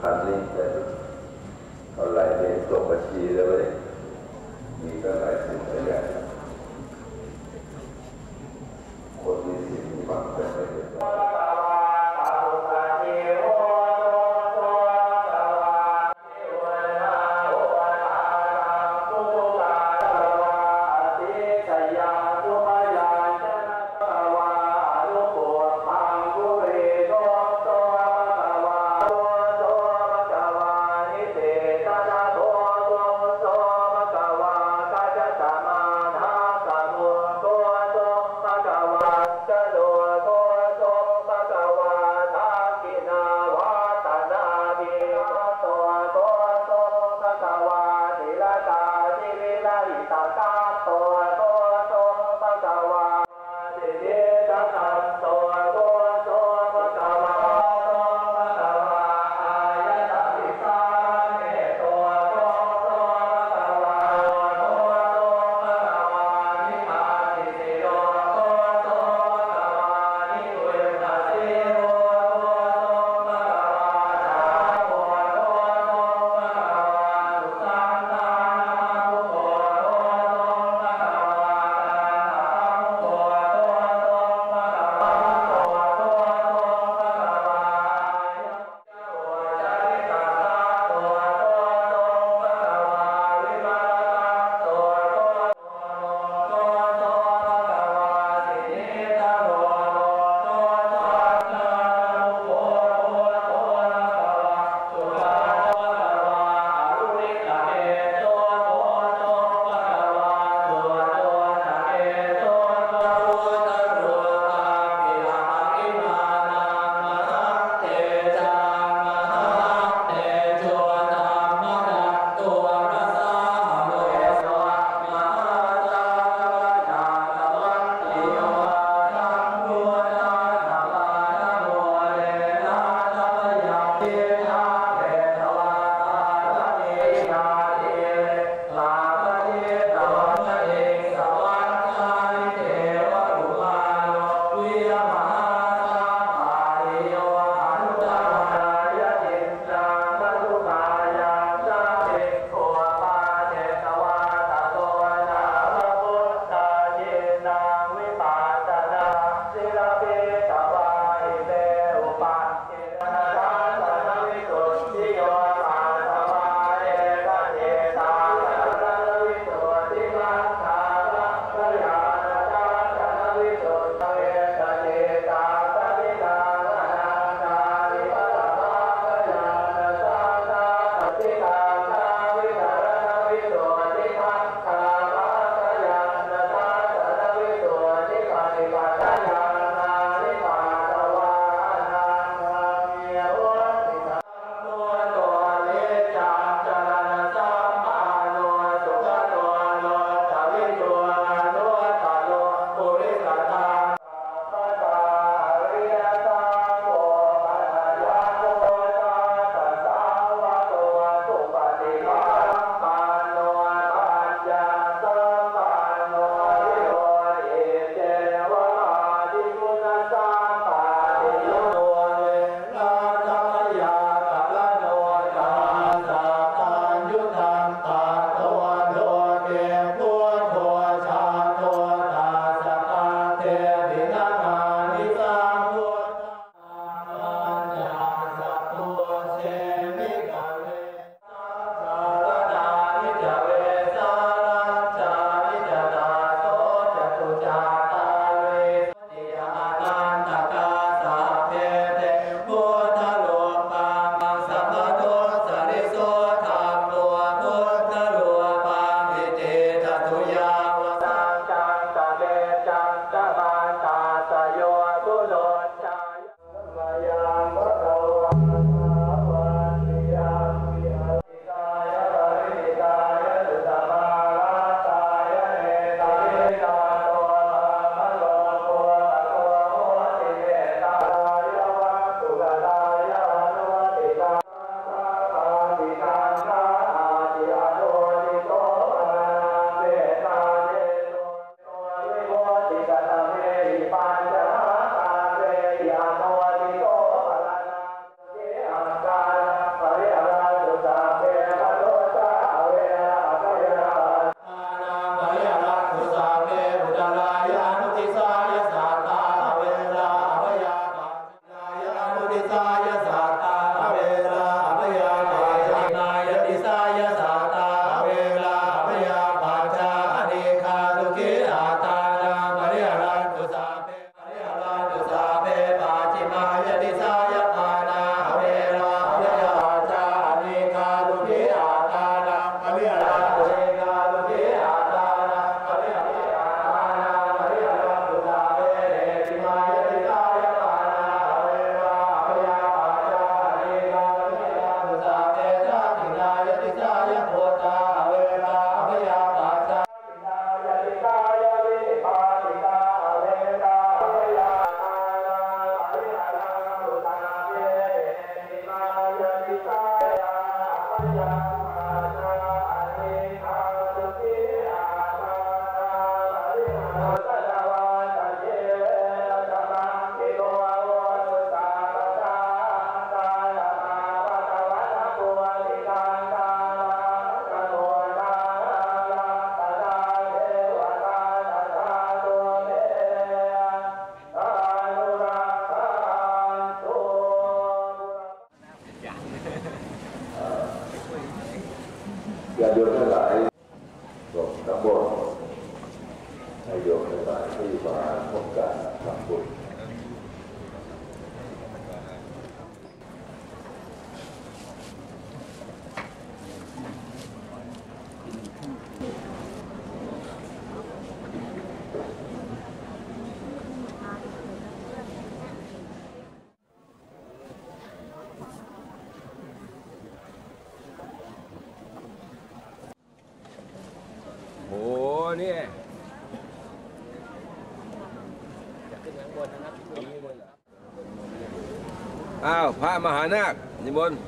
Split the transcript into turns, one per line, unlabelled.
พันนี่แต่เท่าไหร่เรียตกบัญชีแล้วเลยมีก็หลายสิ่งหลายอย่าง 早
上
ญาติโยมทั้งหลายส่งน้ำบนต์ให้โยมทั้งหลายที่มาพบกันรทำบุญ
โอ้เนี่ยอ้าวพระมหานาคนิมน
ต์